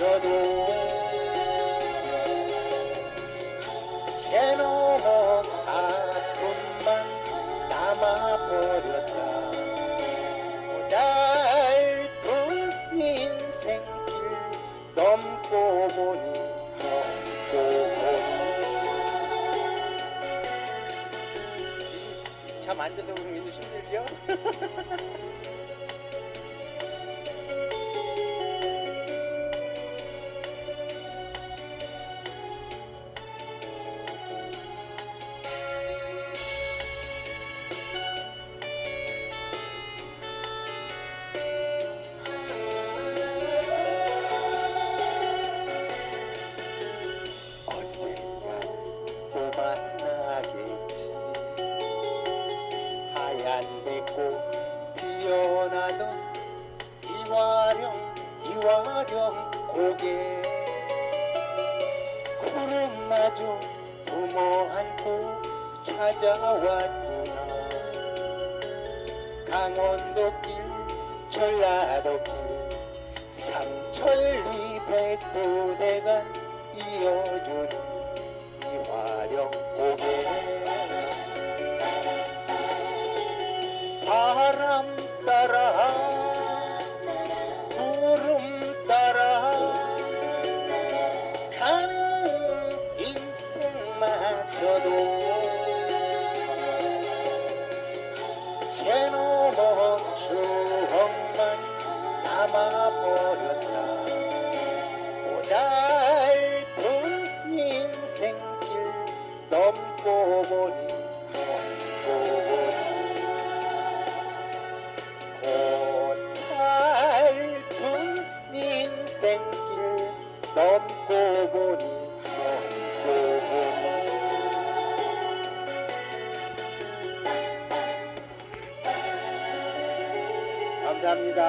없어도 새로운 아픔만 남아버렸다 무달픈 인생길 넘고 보니 넘고 보니 참 앉아서 보면 힘들죠? 배꽃 피어나던 이화령 이화령 고개. 구름마저 부모 안고 찾아왔구나. 강원도길 전라도길 삼천리 백두대간 이어주는 바람 따라 구름 따라 가는 인생 고달픈 인생길 넘고 보니 넘고 보니 감사합니다.